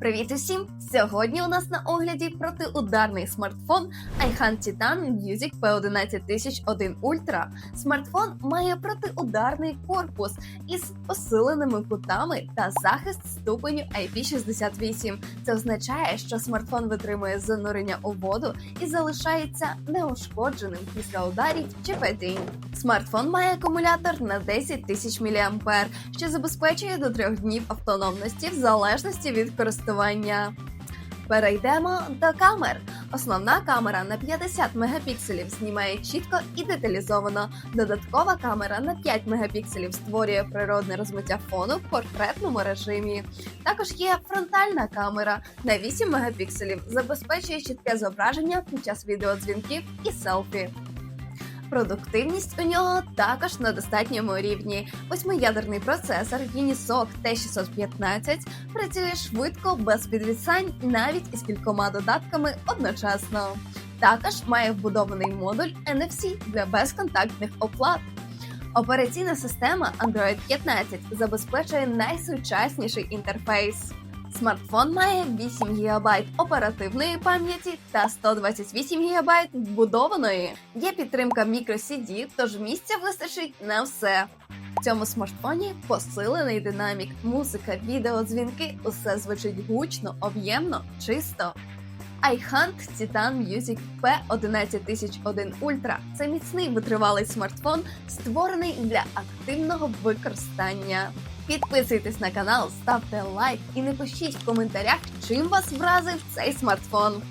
Привіт усім! Сьогодні у нас на огляді протиударний смартфон iHand Titan Music P11001 Ultra. Смартфон має протиударний корпус із посиленими кутами та захист ступеню IP68. Це означає, що смартфон витримує занурення у воду і залишається неушкодженим після ударів чи падінь. Смартфон має акумулятор на 10 тисяч мАh, що забезпечує до трьох днів автономності в залежності від користування. Перейдемо до камер. Основна камера на 50 мегапікселів знімає чітко і деталізовано. Додаткова камера на 5 мегапікселів створює природне розмиття фону в портретному режимі. Також є фронтальна камера на 8 мегапікселів, забезпечує чітке зображення під час відеодзвінків і селфі. Продуктивність у нього також на достатньому рівні. Восьмиядерний процесор Unisoc T615 працює швидко, без підвісань, навіть із кількома додатками одночасно. Також має вбудований модуль NFC для безконтактних оплат. Операційна система Android 15 забезпечує найсучасніший інтерфейс. Смартфон має 8 ГБ оперативної пам'яті та 128 ГБ вбудованої. Є підтримка microCD, тож місця вистачить на все. В цьому смартфоні посилений динамік, музика, відеодзвінки, усе звучить гучно, об'ємно, чисто. iHunt Titan Music P11001 Ultra – це міцний витривалий смартфон, створений для активного використання. Підписуйтесь на канал, ставте лайк і напишіть в коментарях, чим вас вразив цей смартфон.